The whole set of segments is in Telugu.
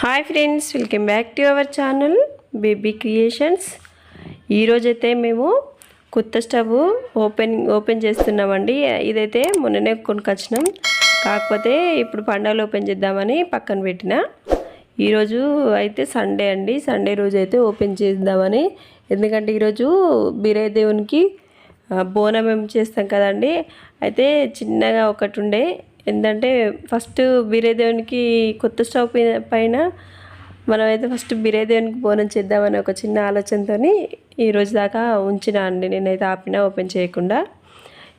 Hi friends welcome back to our channel baby creations ఈరోజైతే మేము కొత్త స్టవ్ ఓపెన్ ఓపెన్ చేస్తున్నామండి. ఇదైతే మొన్ననే కొనుకొచ్చినాం. కాకపోతే ఇప్పుడు పండగలు ఓపెన్ చేద్దామని పక్కన పెట్టిన. ఈరోజు అయితే సండే అండి. సండే రోజు అయితే ఓపెన్ చేద్దామని. ఎందుకంటే ఈరోజు బీరయ్య దేవునికి బోనం ఏం చేస్తాం కదండి. అయితే చిన్నగా ఒకటి ఉండే ఏంటంటే ఫస్ట్ బీరేదేవునికి కొత్త స్టవ్ పైన- మనమైతే ఫస్ట్ బీరేదేవునికి బోనం చేద్దామని ఒక చిన్న ఆలోచనతో ఈరోజు దాకా ఉంచిన అండి. నేనైతే ఆపిన ఓపెన్ చేయకుండా.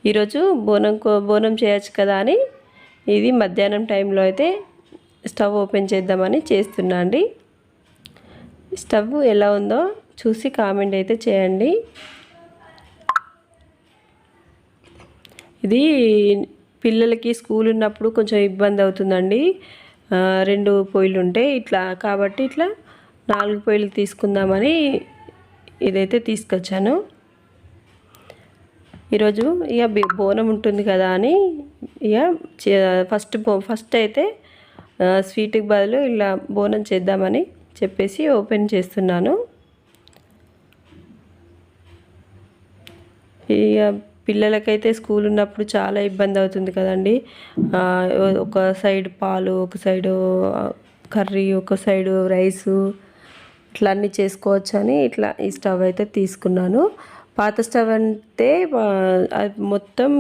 ఈరోజు బోనం కో- బోనం చేయొచ్చు కదా అని ఇది మధ్యాహ్నం టైంలో అయితే స్టవ్ ఓపెన్ చేద్దామని చేస్తున్నా అండి. స్టవ్ ఎలా ఉందో చూసి కామెంట్ అయితే చేయండి. ఇది పిల్లలకి స్కూల్ ఉన్నప్పుడు కొంచెం ఇబ్బంది అవుతుందండి. రెండు పొయ్యిలు ఉంటాయి ఇట్లా కాబట్టి ఇట్లా నాలుగు పొయ్యిలు తీసుకుందామని ఇదైతే తీసుకొచ్చాను. ఈరోజు ఇక బోనం ఉంటుంది కదా అని ఇక చే- ఫస్ట్ బో ఫస్ట్ అయితే స్వీట్కి బదులు ఇలా బోనం చేద్దామని చెప్పేసి ఓపెన్ చేస్తున్నాను. ఇక పిల్లలకైతే స్కూల్ ఉన్నప్పుడు చాలా ఇబ్బంది అవుతుంది కదండి. ఒక సైడ్ పాలు ఒక సైడు కర్రీ ఒక సైడు రైసు ఇట్లా అన్నీ చేసుకోవచ్చు అని ఇట్లా ఈ స్టవ్ అయితే తీసుకున్నాను. పాత స్టవ్ అంటే మొత్తం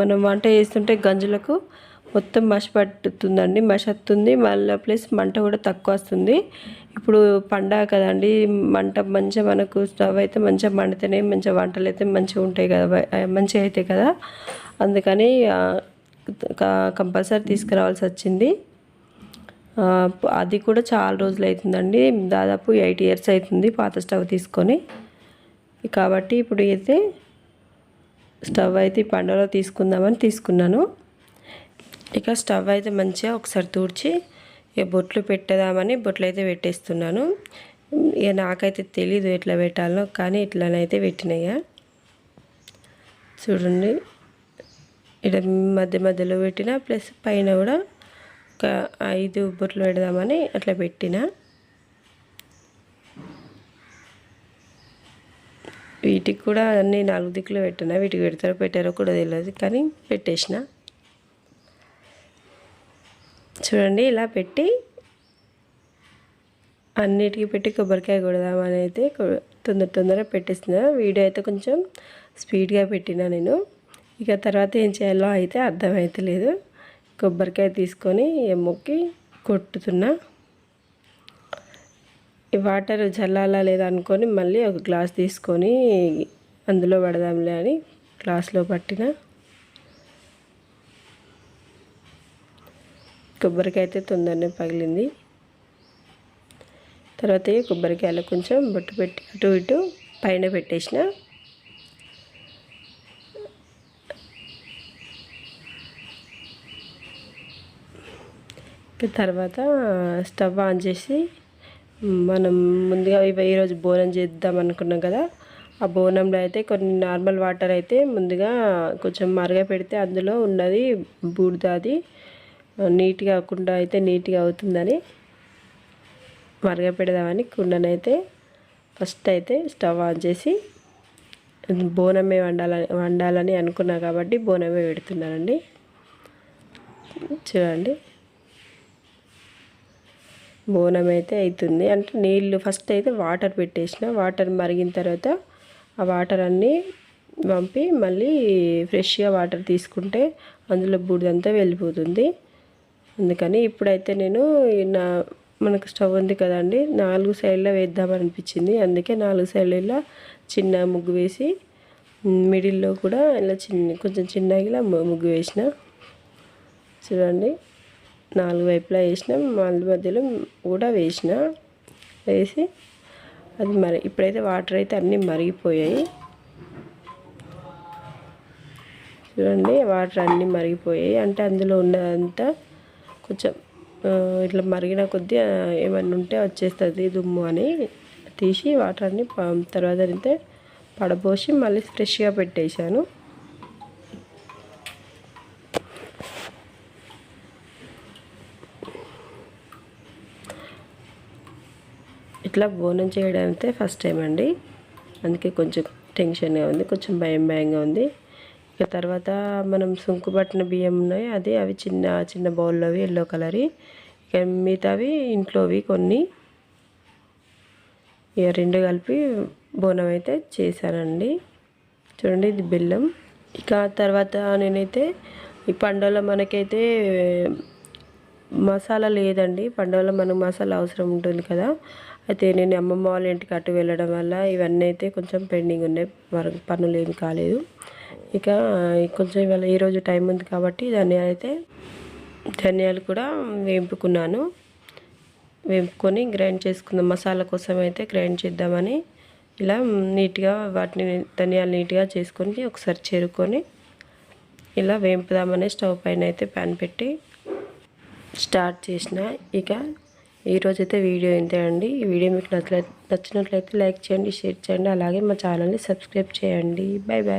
మనం వంట చేస్తుంటే గంజులకు మొత్తం మష పట్టుతుందండి మష వస్తుంది మళ్ళీ ప్లస్ మంట కూడా తక్కువ వస్తుంది. ఇప్పుడు పండగ కదండి మంట మంచిగా మనకు స్టవ్ అయితే మంచిగా మండితేనే మంచిగా వంటలు అయితే మంచిగా ఉంటాయి కదా మంచిగా అవుతాయి కదా. అందుకని కంపల్సరీ తీసుకురావాల్సి వచ్చింది. అది కూడా చాలా రోజులు అవుతుందండి దాదాపు ఎయిట్ ఇయర్స్ అవుతుంది పాత స్టవ్ తీసుకొని. కాబట్టి ఇప్పుడు అయితే స్టవ్ అయితే ఈ పండుగలో తీసుకుందామని తీసుకున్నాను. ఇక స్టవ్ అయితే మంచిగా ఒకసారి తూడ్చి ఇక బొట్లు పెట్టదామని బొట్లు అయితే పెట్టేస్తున్నాను. ఇక నాకైతే తెలీదు ఎట్లా పెట్టాలో కానీ ఇట్లానైతే పెట్టినాయి చూడండి. ఇక్కడ మధ్య మధ్యలో పెట్టిన ప్లస్ పైన కూడా ఒక ఐదు బొట్లు పెడదామని అట్లా పెట్టిన. వీటికి కూడా అన్నీ నాలుగు దిక్కులు పెట్టిన వీటికి పెడతారో పెట్టారో కూడా తెలియదు కానీ పెట్టేసిన. చూడండి ఇలా పెట్టి అన్నిటికీ పెట్టి కొబ్బరికాయ కొడదామని అయితే తొందర తొందరగా పెట్టేస్తున్నా. వీడియో అయితే కొంచెం స్పీడ్గా పెట్టిన నేను. ఇక తర్వాత ఏం చేయాలో అయితే అర్థమైతలేదు కొబ్బరికాయ తీసుకొని మొక్కి కొట్టుతున్నా. ఈ వాటర్ చల్లాలా లేదా అనుకొని మళ్ళీ ఒక గ్లాస్ తీసుకొని అందులో పడదాంలే అని గ్లాస్లో పట్టిన. కొబ్బరికాయ అయితే తొందరనే పగిలింది. తర్వాత కొబ్బరికాయలో కొంచెం బొట్టు పెట్టి అటు ఇటు పైన పెట్టేసిన. తర్వాత స్టవ్ ఆన్ చేసి మనం ముందుగా ఈరోజు బోనం చేద్దాం అనుకున్నాం కదా. ఆ బోనంలో అయితే కొన్ని నార్మల్ వాటర్ అయితే ముందుగా కొంచెం మరగ పెడితే అందులో ఉన్నది బూడిద అది. నీట్గా కుండ అయితే నీట్గా అవుతుందని మరగ పెడదామని కుండనైతే ఫస్ట్ అయితే స్టవ్ ఆన్ చేసి బోనమే వండాలని వండాలని అనుకున్నా కాబట్టి బోనమే పెడుతున్నానండి. చూడండి. బోనం అయితే అవుతుంది అంటే నీళ్ళు ఫస్ట్ అయితే వాటర్ పెట్టేసిన. వాటర్ మరిగిన తర్వాత ఆ వాటర్ అన్నీ పంపి మళ్ళీ ఫ్రెష్గా వాటర్ తీసుకుంటే అందులో బూడిదంతా వెళ్ళిపోతుంది. అందుకని ఇప్పుడైతే నేను నా మనకు స్టవ్ ఉంది కదండి నాలుగు సైడ్లో వేద్దామనిపించింది అందుకే నాలుగు సైడ్లలో చిన్న ముగ్గు వేసి మిడిల్లో కూడా ఇలా చిన్న కొంచెం చిన్నగా ఇలా ముగ్గు వేసిన. చూడండి నాలుగు వైపులా వేసిన మళ్ళీ మధ్యలో కూడా వేసిన. వేసి అది మరి ఇప్పుడైతే వాటర్ అయితే అన్నీ మరిగిపోయాయి. చూడండి వాటర్ అన్నీ మరిగిపోయాయి. అంటే అందులో ఉన్నదంతా కొంచెం ఇట్లా మరిగిన కొద్దీ ఏమన్నా ఉంటే వచ్చేస్తుంది దుమ్ము అని తీసి వాటర్ని తర్వాత అయితే పడబోసి మళ్ళీ ఫ్రెష్గా పెట్టేశాను. ఇట్లా బోనం చేయడం అయితే ఫస్ట్ టైం అండి. అందుకే కొంచెం టెన్షన్గా ఉంది కొంచెం భయం భయంగా ఉంది. ఇక తర్వాత మనం సుంకు పట్టిన బియ్యం ఉన్నాయి. అది అవి చిన్న చిన్న బౌల్లోవి ఎల్లో కలర్ ఇక మిగతావి ఇంట్లోవి కొన్ని. ఇక రెండు కలిపి బోనం అయితే చేశానండి. చూడండి ఇది బెల్లం. ఇక తర్వాత నేనైతే ఈ పండుగలో మనకైతే మసాలా లేదండి. పండుగలో మనకు మసాలా అవసరం ఉంటుంది కదా. అయితే నేను అమ్మమ్మ వాళ్ళ ఇంటికి అటు వెళ్ళడం వల్ల ఇవన్నీ అయితే కొంచెం పెండింగ్ ఉన్నాయి. వరకు పనులు ఏమి కాలేదు. ఇక కొంచెం ఇవాళ ఈరోజు టైం ఉంది కాబట్టి ధనియాలు అయితే ధనియాలు కూడా వేపుకున్నాను. వేపుకొని గ్రైండ్ చేసుకుందాం. మసాలా కోసం అయితే గ్రైండ్ చేద్దామని ఇలా నీట్గా వాటిని ధనియాలు నీట్గా చేసుకొని ఒకసారి చేరుకొని ఇలా వేపుదామని స్టవ్ పైన అయితే ప్యాన్ పెట్టి స్టార్ట్ చేసిన. ఇక ఈరోజైతే వీడియో ఇంతే అండి. ఈ వీడియో మీకు నచ్చ నచ్చినట్లయితే లైక్ చేయండి షేర్ చేయండి. అలాగే మా ఛానల్ని సబ్స్క్రైబ్ చేయండి. Bye bye